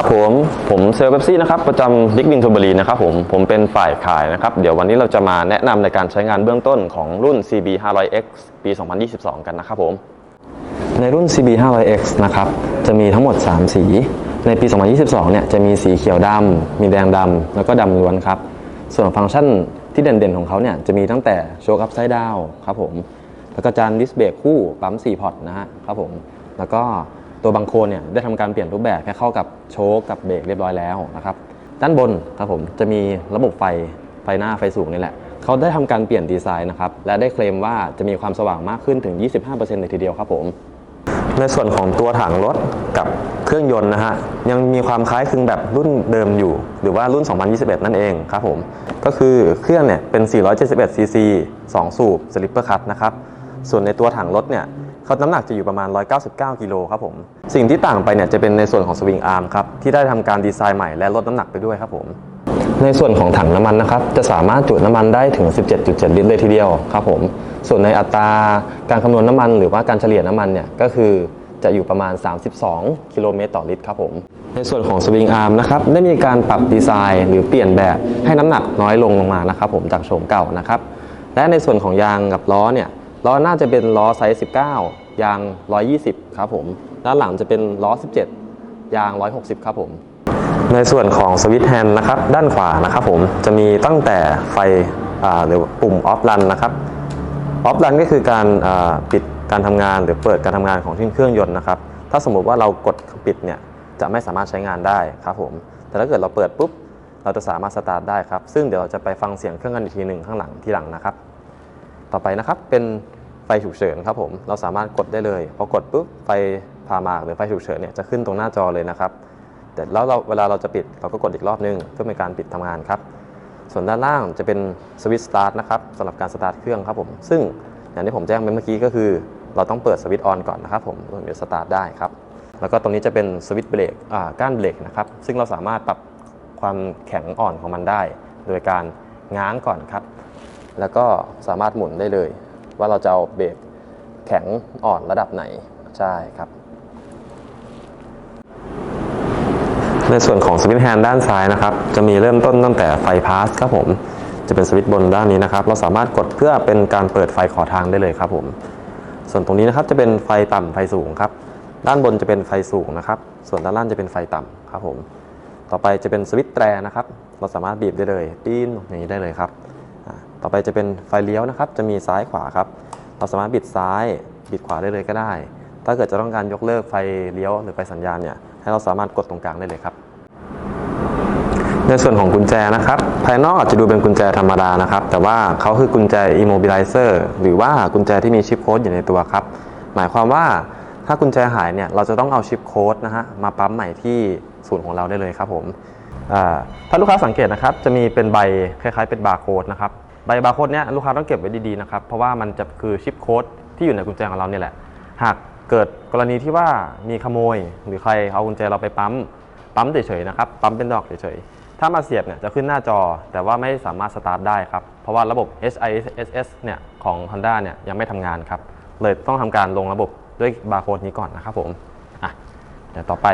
ครับผมผมเซลล์เบปซี่นะครับประจำดิกบินชลบุรีนะครับผมผมเป็นฝ่ายขายนะครับ เดี๋ยววันนี้เราจะมาแนะนำในการใช้งานเบื้องต้นของรุ่น CB 500X ปี 2022 กันนะครับผมในรุ่น CB 500X นะครับ จะมีทั้งหมด 3 สี ในปี 2022 เนี่ยจะมีสีเขียวดำมีแดงดำแล้วก็ดำล้วนครับ ส่วนฟังก์ชันที่เด่นๆของเขาเนี่ยจะมีตั้งแต่โชคอัพไซด์ดาวครับผมแล้วก็จานดิสเบรกคู่ปั๊ม4พอร์ตนะฮะครับผมแล้วก็ ตัวบังโคลนเนี่ยได้ทำการเปลี่ยนรูปแบบให้เข้ากับโชคกับเบรกเรียบร้อยแล้วนะครับด้านบนครับผมจะมีระบบไฟไฟหน้าไฟสูงนี่แหละเขาได้ทำการเปลี่ยนดีไซน์นะครับและได้เคลมว่าจะมีความสว่างมากขึ้นถึง 25%เลยทีเดียวครับผมในส่วนของตัวถังรถกับเครื่องยนต์นะฮะยังมีความคล้ายคลึงแบบรุ่นเดิมอยู่ หรือว่ารุ่น 2021 นั่นเองครับผมก็คือเครื่องเนี่ยเป็น 471ซีซี2สูบสลิปเปอร์คัตนะครับส่วนในตัวถังรถเนี่ย เขาน้ำหนักจะอยู่ประมาณ 199 กิโลครับผม สิ่งที่ต่างไปเนี่ยจะเป็นในส่วนของสวิงอาร์มครับ ที่ได้ทำการดีไซน์ใหม่และลดน้ำหนักไปด้วยครับผม ในส่วนของถังน้ำมันนะครับ จะสามารถจุน้ำมันได้ถึง 17.7 ลิตรเลยทีเดียวครับผม ส่วนในอัตราการคำนวณน้ำมันหรือว่าการเฉลี่ยน้ำมันเนี่ยก็คือจะอยู่ประมาณ 32 กิโลเมตรต่อลิตรครับผม ในส่วนของสวิงอาร์มนะครับได้มีการปรับดีไซน์ หรือเปลี่ยนแบบให้น้ำหนักน้อยลงลงมานะครับผมจากโฉมเก่านะครับและในส่วนของยางกับล้อเนี่ย ล้อหน้าจะเป็นล้อไซส์19 ยาง 120 ครับผม ด้านหลังจะเป็นล้อ 17 ยาง 160 ครับผม ในส่วนของสวิตช์แฮนด์นะครับ ด้านขวานะครับผม จะมีตั้งแต่ไฟหรือปุ่มออฟรันนะครับ ออฟรันก็คือการปิดการทำงานหรือเปิดการทำงานของที่เครื่องยนต์นะครับ ถ้าสมมุติว่าเรากดปิดเนี่ยจะไม่สามารถใช้งานได้ครับผม แต่ถ้าเกิดเราเปิดปุ๊บ เราจะสามารถสตาร์ทได้ครับ ซึ่งเดี๋ยวเราจะไปฟังเสียงเครื่องกันอีกทีหนึ่งข้างหลังทีหลังนะครับ ต่อไปนะครับเป็น ไฟฉุกเฉินครับผมเราสามารถกดได้เลยพอกดปุ๊บไฟพามากหรือไฟฉุกเฉินเนี่ยจะขึ้นตรงหน้าจอเลยนะครับแต่แล้วเราเวลาเราจะปิดเราก็กดอีกรอบนึงเพื่อเป็นการปิดทำงานครับส่วนด้านล่างจะเป็นสวิตช์สตาร์ทนะครับสำหรับการสตาร์ทเครื่องครับผมซึ่งอย่างที่ผมแจ้งไปเมื่อกี้ก็คือ เราต้องเปิดสวิตช์ออนก่อนนะครับผมถึงจะสตาร์ทได้ครับแล้วก็ตรงนี้จะเป็นสวิตช์เบรกอ่าก้านเบรกนะครับซึ่งเราสามารถปรับความแข็งอ่อนของมันได้ โดยการง้างก่อนครับ แล้วก็สามารถหมุนได้เลย ว่าเราจะเอาเบรกแข็งอ่อนระดับไหนใช่ครับ ในส่วนของสวิตช์แฮนด์ด้านซ้ายนะครับ จะมีเริ่มต้นตั้งแต่ไฟพาสครับผมจะเป็นสวิตช์บนด้านนี้นะครับ เราสามารถกดเพื่อเป็นการเปิดไฟขอทางได้เลยครับผม ส่วนตรงนี้นะครับจะเป็นไฟต่ำไฟสูงครับ ด้านบนจะเป็นไฟสูงนะครับ ส่วนด้านล่างจะเป็นไฟต่ำครับผม ต่อไปจะเป็นสวิตช์แตรนะครับ เราสามารถบีบได้เลยปีนอย่างนี้ได้เลยครับ ต่อไปจะเป็นไฟเลี้ยวนะครับ จะมีซ้ายขวาครับ เราสามารถบิดซ้ายบิดขวาได้เลยก็ได้ ถ้าเกิดจะต้องการยกเลิกไฟเลี้ยวหรือไฟสัญญาณเนี่ย ให้เราสามารถกดตรงกลางได้เลยครับ ในส่วนของกุญแจนะครับ ภายนอกอาจจะดูเป็นกุญแจธรรมดานะครับ แต่ว่าเขาคือกุญแจ immobilizer หรือว่ากุญแจที่มีชิปโค้ดอยู่ในตัวครับ หมายความว่าถ้ากุญแจหายเนี่ย เราจะต้องเอาชิปโค้ดนะฮะ มาปั๊มใหม่ที่ศูนย์ของเราได้เลยครับผมถ้าลูกค้าสังเกตนะครับ จะมีเป็นใบคล้ายๆเป็นบาร์โค้ดนะครับ ใบบาร์โค้ดเนี้ยลูกค้าต้องเก็บไว้ดีๆนะครับ เพราะว่ามันจะคือชิปโค้ดที่อยู่ในกุญแจของเราเนี่ยแหละ หากเกิดกรณีที่ว่ามีขโมย หรือใครเอากุญแจเราไปปั๊ม ปั๊มเฉยๆนะครับปั๊มเป็นดอกเฉยๆถ้ามาเสียบเนี่ยจะขึ้นหน้าจอ แต่ว่าไม่สามารถสตาร์ทได้ครับเพราะว่าระบบ SISS เนี่ยของ Honda เนี่ยยังไม่ทำงานครับเลยต้องทำการลงระบบด้วยบาร์โค้ดนี้ก่อนนะครับผมอะเดี๋ยวต่อไป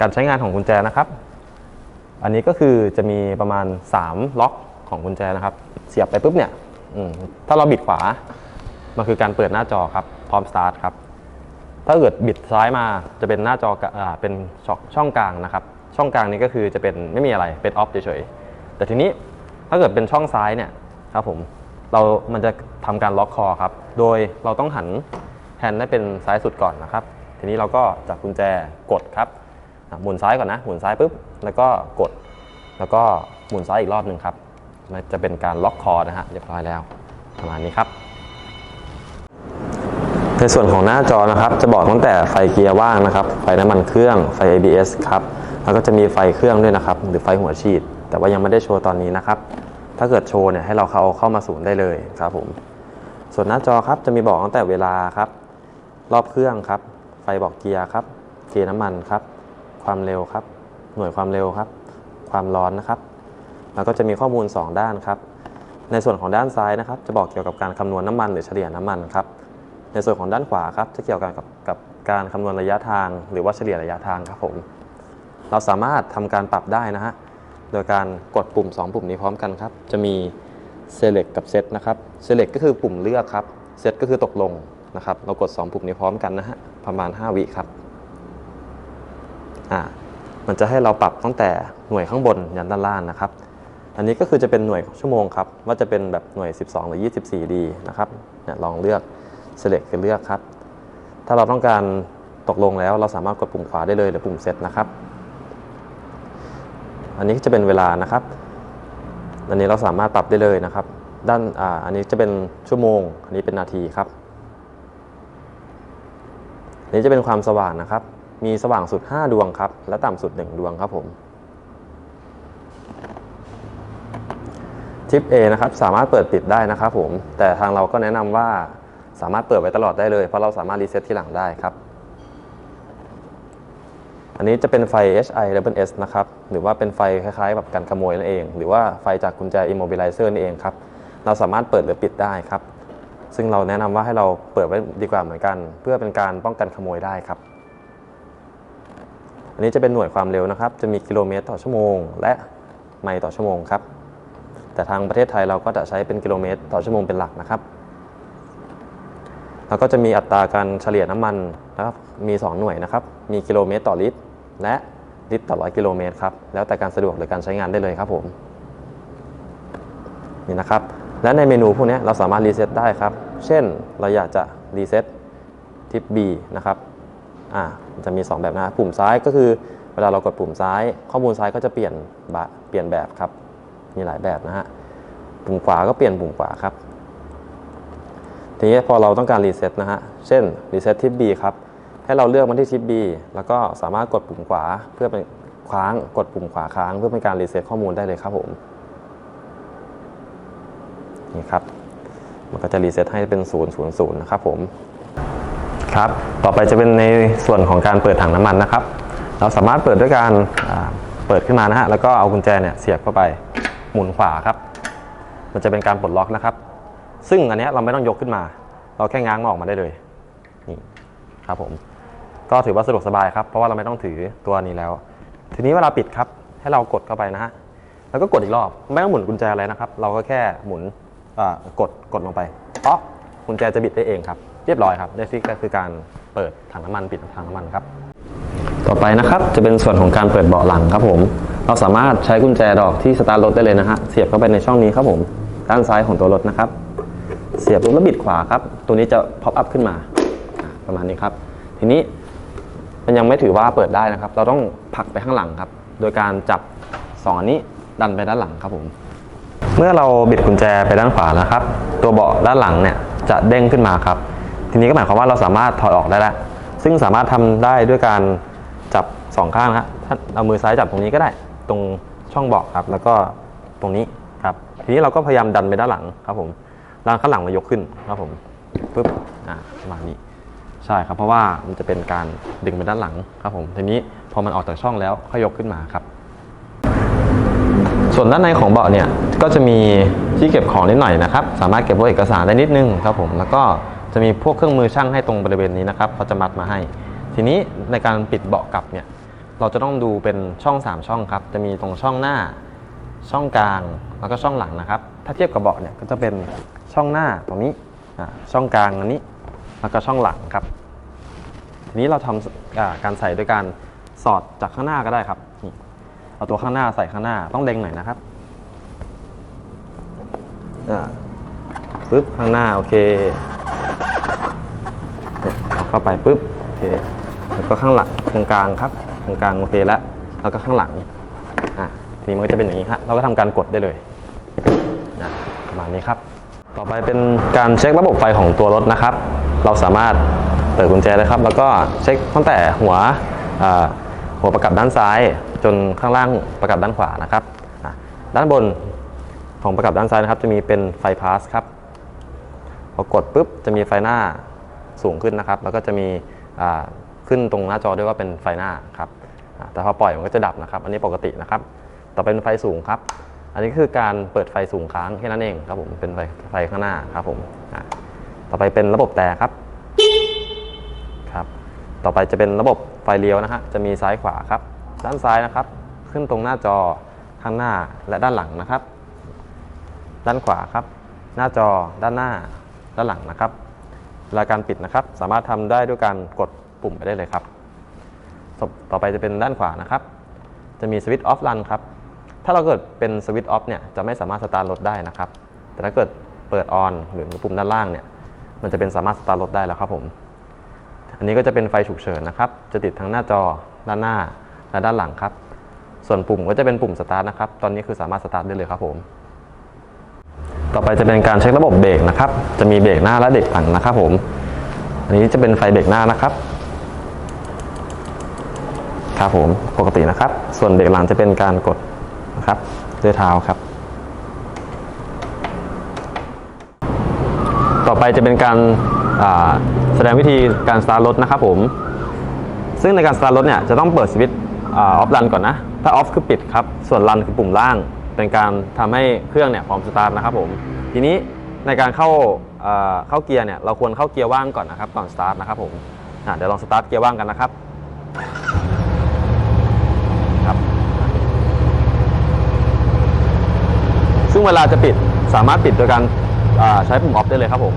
การใช้งานของกุญแจนะครับ อันนี้ก็คือจะมีประมาณ 3 ล็อก ของกุญแจนะครับ เสียบไปปุ๊บเนี่ยถ้าเราบิดขวา มันคือการเปิดหน้าจอครับ พร้อมสตาร์ทครับ ถ้าเกิดบิดซ้ายมาจะเป็นหน้าจออ่าเป็นช่องช่องกลางนะครับ ช่องกลางนี้ก็คือจะเป็นไม่มีอะไร เป็นออฟเฉยๆ แต่ทีนี้ถ้าเกิดเป็นช่องซ้ายเนี่ยครับผม เรา มันจะทำการล็อกคอครับ โดยเราต้องหันแฮนด์ให้เป็นซ้ายสุดก่อนนะครับ ทีนี้เราก็จับกุญแจกดครับ หมุนซ้ายก่อนนะ หมุนซ้ายปุ๊บ แล้วก็กด แล้วก็หมุนซ้ายอีกรอบหนึ่งครับ มันจะเป็นการล็อกคอนะฮะเรียบร้อยแล้วประมาณนี้ครับ ในส่วนของหน้าจอนะครับ จะบอกตั้งแต่ไฟเกียร์ว่างนะครับ ไฟน้ำมันเครื่องไฟ ABS ครับแล้วก็จะมีไฟเครื่องด้วยนะครับ หรือไฟหัวฉีด แต่ว่ายังไม่ได้โชว์ตอนนี้นะครับ ถ้าเกิดโชว์เนี่ยให้เราเข้าเข้ามาศูนย์ได้เลยครับผมส่วนหน้าจอครับจะมีบอกตั้งแต่เวลาครับ รอบเครื่องครับ ไฟบอกเกียร์ครับเกียร์น้ำมันครับ ความเร็วครับ หน่วยความเร็วครับ ความร้อนนะครับ แล้วก็จะมีข้อมูล 2 ด้านครับ ในส่วนของด้านซ้ายนะครับ จะบอกเกี่ยวกับการคำนวณน้ำมันหรือเฉลี่ยน้ำมันครับ ในส่วนของด้านขวาครับจะเกี่ยวกับกับการคำนวณระยะทาง หรือว่าเฉลี่ยระยะทางครับผม เราสามารถทำการปรับได้นะฮะ โดยการกดปุ่ม 2 ปุ่มนี้พร้อมกันครับ จะมี select กับ set นะครับ select ก็คือปุ่มเลือกครับ set ก็คือตกลงนะครับ เรากด 2 ปุ่มนี้พร้อมกันนะฮะ ประมาณ 5 วิครับ อ่า มันจะให้เราปรับตั้งแต่หน่วยข้างบนยันด้านล่างนะครับ อันนี้ก็คือจะเป็นหน่วยชั่วโมงครับ ว่าจะเป็นแบบหน่วย 12 หรือ 24 ดีนะครับเนี่ยลองเลือก select คือเลือกครับ ถ้าเราต้องการตกลงแล้วเราสามารถกดปุ่มขวาได้เลยหรือปุ่ม set นะครับ อันนี้จะเป็นเวลานะครับ อันนี้เราสามารถปรับได้เลยนะครับ ด้านอ่าอันนี้จะเป็นชั่วโมง อันนี้เป็นนาทีครับ อันนี้จะเป็นความสว่างนะครับ มีสว่างสุด 5 ดวงครับ และต่ำสุด 1 ดวงครับผม ทิป A นะครับสามารถเปิดปิดได้นะครับผม แต่ทางเราก็แนะนำว่าสามารถเปิดไว้ตลอดได้เลย เพราะเราสามารถรีเซ็ตที่หลังได้ครับ อันนี้จะเป็นไฟ HI Level s นะครับ หรือว่าเป็นไฟคล้ายๆแบบกันขโมยนั่นเอง หรือว่าไฟจากกุญแจ immobilizer นี่เองครับ เราสามารถเปิดหรือปิดได้ครับ ซึ่งเราแนะนำว่าให้เราเปิดไว้ดีกว่าเหมือนกัน เพื่อเป็นการป้องกันขโมยได้ครับ อันนี้จะเป็นหน่วยความเร็วนะครับ จะมีกิโลเมตรต่อชั่วโมง และไมล์ต่อชั่วโมงครับ แต่ทางประเทศไทยเราก็จะใช้เป็นกิโลเมตร ต่อชั่วโมงเป็นหลักนะครับ แล้วก็จะมีอัตราการเฉลี่ยน้ำมันนะครับมี 2 หน่วยนะครับ มีกิโลเมตรต่อลิตร และลิตรต่อร้อยกิโลเมตรครับ แล้วแต่การสะดวกหรือการใช้งานได้เลยครับผม นี่นะครับ และในเมนูพวกนี้เราสามารถรีเซ็ตได้ครับ เช่นเราอยากจะรีเซ็ตทิป B นะครับ อ่า จะมี 2 แบบนะ ปุ่มซ้ายก็คือ เวลาเรากดปุ่มซ้าย ข้อมูลซ้ายก็จะเปลี่ยนบะเปลี่ยนแบบครับ มีหลายแบบนะฮะ ปุ่มขวาก็เปลี่ยนปุ่มขวาครับ ทีนี้พอเราต้องการรีเซ็ตนะฮะ เช่นรีเซ็ตทิป B ครับ ให้เราเลือกมาที่ทิป B แล้วก็สามารถกดปุ่มขวาเพื่อเป็นค้างกดปุ่มขวาค้างเพื่อเป็นการรีเซ็ตข้อมูลได้เลยครับผมนี่ครับ มันก็จะรีเซ็ตให้เป็น 0 0 0นะครับผม ครับ ต่อไปจะเป็นในส่วนของการเปิดถังน้ำมันนะครับ เราสามารถเปิดด้วยการเปิดขึ้นมานะฮะ แล้วก็เอากุญแจเนี่ยเสียบเข้าไป หมุนขวาครับ มันจะเป็นการปลดล็อกนะครับ ซึ่งอันนี้เราไม่ต้องยกขึ้นมา เราแค่ง้างมันออกมาได้เลยนี่ครับผมก็ถือว่าสะดวกสบายครับ เพราะว่าเราไม่ต้องถือตัวนี้แล้ว ทีนี้เวลาปิดครับ ให้เรากดเข้าไปนะฮะแล้วก็กดอีกรอบไม่ต้องหมุนกุญแจอะไรนะครับ เราก็แค่หมุนกดกดลงไปเพราะกุญแจจะบิดได้เองครับ เรียบร้อยครับได้ฟิกก็คือการเปิดถังน้ำมันปิดถังน้ำมันครับ ต่อไปนะครับจะเป็นส่วนของการเปิดเบาะหลังครับผม เราสามารถใช้กุญแจดอกที่สตาร์ทรถได้เลยนะฮะเสียบเข้าไปในช่องนี้ครับผมด้านซ้ายของตัวรถนะครับ เสียบปุ๊บแล้วบิดขวาครับ ตัวนี้จะพ o อ up ขึ้นมาประมาณนี้ครับ ทีนี้มันยังไม่ถือว่าเปิดได้นะครับ เราต้องผลักไปข้างหลังครับ โดยการจับสองอันนี้ดันไปด้านหลังครับผม เมื่อเราบิดกุญแจไปด้านขวานะครับ ตัวเบาะด้านหลังเนี่ยจะเด้งขึ้นมาครับ ทีนี้ก็หมายความว่าเราสามารถถอยออกได้แล้วซึ่งสามารถทำได้ด้วยการ สองข้างนะฮะถ้าเอามือซ้ายจับตรงนี้ก็ได้ ตรงช่องเบาะครับ แล้วก็ตรงนี้ครับ ทีนี้เราก็พยายามดันไปด้านหลังครับผมด้านข้างหลังมายกขึ้นครับผมปึ๊บอ่าประมาณนี้ ใช่ครับ เพราะว่ามันจะเป็นการดึงไปด้านหลังครับผม ทีนี้พอมันออกจากช่องแล้วค่อยยกขึ้นมาครับ ส่วนด้านในของเบาะเนี่ยก็จะมีที่เก็บของนิดหน่อยนะครับ สามารถเก็บพวกเอกสารได้นิดนึงครับผม แล้วก็จะมีพวกเครื่องมือช่างให้ตรงบริเวณนี้นะครับเขาจะมัดมาให้ ทีนี้ในการปิดเบาะกลับเนี่ย เราจะต้องดูเป็นช่อง 3 ช่องครับ จะมีตรงช่องหน้า ช่องกลาง แล้วก็ช่องหลังนะครับ ถ้าเทียบกับเบาะเนี่ยก็จะเป็นช่องหน้าตรงนี้ ช่องกลางอันนี้ แล้วก็ช่องหลังครับ ทีนี้เราทำอ่าการใส่ด้วยการสอดจากข้างหน้าก็ได้ครับนี่เอาตัวข้างหน้าใส่ข้างหน้าต้องเล็งหน่อยนะครับอ่าปึ๊บข้างหน้าโอเคเนี่ยเอาเข้าไปปึ๊บโอเคแล้วก็ข้างหลังตรงกลางครับ ตรงกลางโอเคแล้วแล้วก็ข้างหลังอะทีนี้มันก็จะเป็นอย่างนี้ครับเราก็ทำการกดได้เลยนะประมาณนี้ครับ ต่อไปเป็นการเช็คระบบไฟของตัวรถนะครับ เราสามารถเปิดกุญแจเลยครับ แล้วก็เช็คตั้งแต่หัวหัวประกับด้านซ้าย จนข้างล่างประกับด้านขวานะครับด้านบนของประกับด้านซ้ายนะครับ จะมีเป็นไฟพาสครับพอกดปุ๊บจะมีไฟหน้าสูงขึ้นนะครับ แล้วก็จะมีขึ้นตรงหน้าจอด้วยว่าเป็นไฟหน้าครับ แต่พอปล่อยมันก็จะดับนะครับ อันนี้ปกตินะครับ ต่อไปเป็นไฟสูงครับ อันนี้คือการเปิดไฟสูงค้างแค่นั้นเองครับผมเป็นไฟไฟข้างหน้าครับผมต่อไปเป็นระบบแต่ครับครับ ต่อไปจะเป็นระบบไฟเลี้ยวนะฮะจะมีซ้ายขวาครับ ด้านซ้ายนะครับ ขึ้นตรงหน้าจอข้างหน้าและด้านหลังนะครับ ด้านขวาครับ หน้าจอด้านหน้า ด้านหลังนะครับเวลาการปิดนะครับ สามารถทำได้ด้วยการกดปุ่มไปได้เลยครับ ต่อไปจะเป็นด้านขวานะครับ จะมีสวิตช์ออฟรันครับ ถ้าเราเกิดเป็นสวิตช์ออฟเนี่ยจะไม่สามารถสตาร์ทรถได้นะครับ แต่ถ้าเกิดเปิดออนหรือปุ่มด้านล่างเนี่ย มันจะเป็นสามารถสตาร์ทรถได้แล้วครับผม อันนี้ก็จะเป็นไฟฉุกเฉินนะครับ จะติดทั้งหน้าจอด้านหน้าและด้านหลังครับ ส่วนปุ่มก็จะเป็นปุ่มสตาร์ทนะครับ ตอนนี้คือสามารถสตาร์ทได้เลยครับผม ต่อไปจะเป็นการเช็คระบบเบรกนะครับ จะมีเบรกหน้าและเบรกหลังนะครับผม อันนี้จะเป็นไฟเบรกหน้านะครับ ครับผมปกตินะครับ ส่วนเบรกหลังจะเป็นการกดนะครับด้วยเท้าครับ ต่อไปจะเป็นการาแสดงวิธีการสตาร์ทรถนะครับผม ซึ่งในการสตาร์ทรถเนี่ยจะต้องเปิดสวิตช์ออฟรันก่อนนะ ถ้าออฟคือปิดครับ ส่วนรันคือปุ่มล่าง เป็นการทำให้เครื่องเนี่ยพร้อมสตาร์ทนะครับผม ทีนี้ในการเข้าเอ่อเข้าเกียร์เนี่ยเราควรเข้าเกียร์ว่างก่อนนะครับก่อนสตาร์ทนะครับผมเดี๋ยวลองสตาร์ทเกียร์ว่างกันนะครับ ซึ่งเวลาจะปิดสามารถปิดโดยการใช้ปุ่มออฟได้เลยครับผม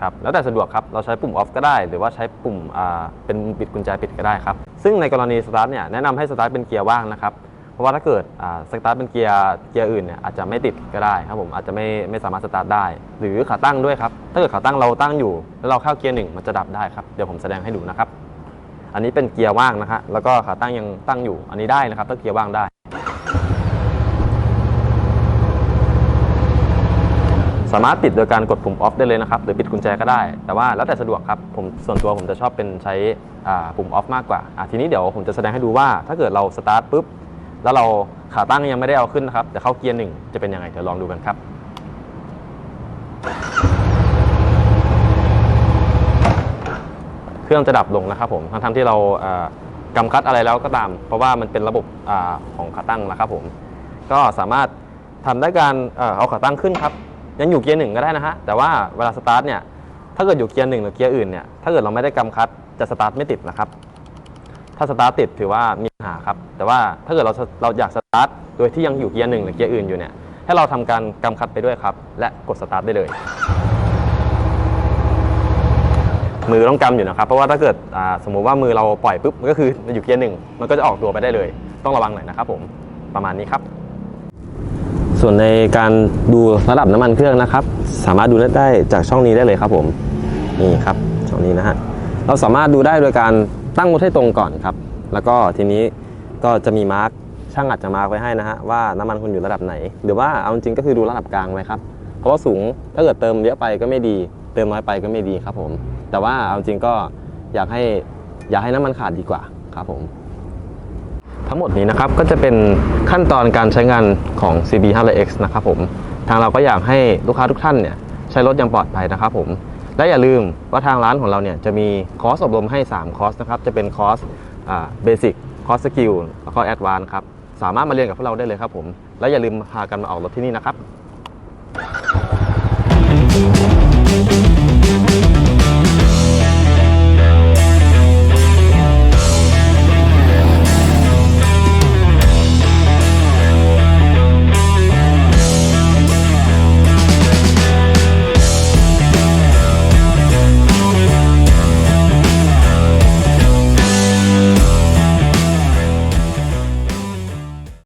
ครับแล้วแต่สะดวกครับ เราใช้ปุ่มออฟก็ได้ หรือว่าใช้ปุ่มเป็นปิดกุญแจปิดก็ได้ครับ ซึ่งในกรณีสตาร์ทเนี่ยแนะนำให้สตาร์ทเป็นเกียร์ว่างนะครับ เพราะว่าถ้าเกิดสตาร์ทเป็นเกียร์เกียร์อื่นเนี่ยอาจจะไม่ติดก็ได้ครับผมอาจจะไม่ไม่สามารถสตาร์ทได้ หรือขาตั้งด้วยครับ ถ้าเกิดขาตั้งเราตั้งอยู่ แล้วเราเข้าเกียร์หนึ่งมันจะดับได้ครับ เดี๋ยวผมแสดงให้ดูนะครับ อันนี้เป็นเกียร์ว่างนะฮะแล้วก็ขาตั้งยังตั้งอยู่ อันนี้ได้นะครับถ้าเกียร์ว่างได้ สามารถปิดโดยการกดปุ่มออฟได้เลยนะครับหรือปิดกุญแจก็ได้ แต่ว่าแล้วแต่สะดวกครับผมส่วนตัวผมจะชอบเป็นใช้ปุ่มออฟมากกว่าทีนี้เดี๋ยวผมจะแสดงให้ดูว่าถ้าเกิดเราสตาร์ทปุ๊บแล้วเราขาตั้งยังไม่ได้เอาขึ้นนะครับแต่เข้าเกียร์หนึ่งจะเป็นยังไงเดี๋ยวลองดูกันครับเครื่องจะดับลงนะครับผมทั้งที่เรากำคัดอะไรแล้วก็ตาม เพราะว่ามันเป็นระบบอของขาตั้งนะครับผมก็สามารถทำได้การเอาขาตั้งขึ้นครับ ยังอยู่เกียร์หนึ่งก็ได้นะฮะ แต่ว่าเวลาสตาร์ทเนี่ย ถ้าเกิดอยู่เกียร์หนึ่งหรือเกียร์อื่นเนี่ย ถ้าเกิดเราไม่ได้กำคัดจะสตาร์ทไม่ติดนะครับ ถ้าสตาร์ทติดถือว่ามีปัญหาครับ แต่ว่าถ้าเกิดเราเราอยากสตาร์ทโดยที่ยังอยู่เกียร์หนึ่งหรือเกียร์อื่นอยู่เนี่ย ให้เราทำการกำคัดไปด้วยครับ และกดสตาร์ทได้เลย มือต้องกำอยู่นะครับ เพราะว่าถ้าเกิดสมมุติว่ามือเราปล่อยปุ๊บมันก็คืออยู่เกียร์หนึ่งมันก็จะออกตัวไปได้เลย ต้องระวังหน่อยนะครับผม ประมาณนี้ครับ ส่วนในการดูระดับน้ำมันเครื่องนะครับ สามารถดูได้จากช่องนี้ได้เลยครับผมนี่ครับช่องนี้นะฮะเราสามารถดูได้โดยการตั้งรถให้ตรงก่อนครับ แล้วก็ทีนี้ก็จะมีมาร์กช่างอาจจะมาร์กไว้ให้นะฮะว่าน้ำมันคุณอยู่ระดับไหน หรือว่าเอาจริงก็คือดูระดับกลางไว้ครับเพราะว่าสูงถ้าเกิดเติมเยอะไปก็ไม่ดี เติมน้อยไปก็ไม่ดีครับผม แต่ว่าเอาจริงก็อยากให้อยากให้น้ำมันขาดดีกว่าครับผม ทั้งหมดนี้นะครับก็จะเป็นขั้นตอนการใช้งานของ CB 500X นะครับผมทางเราก็อยากให้ลูกค้าทุกท่านเนี่ยใช้รถอย่างปลอดภัยนะครับผมและอย่าลืมว่าทางร้านของเราเนี่ยจะมีคอร์สอบรมให้ 3 คอร์สนะครับจะเป็นคอร์สเบสิกคอร์สสกิลแล้วก็แอดวานครับสามารถมาเรียนกับพวกเราได้เลยครับผมและอย่าลืมพากันมาออกรถที่นี่นะครับ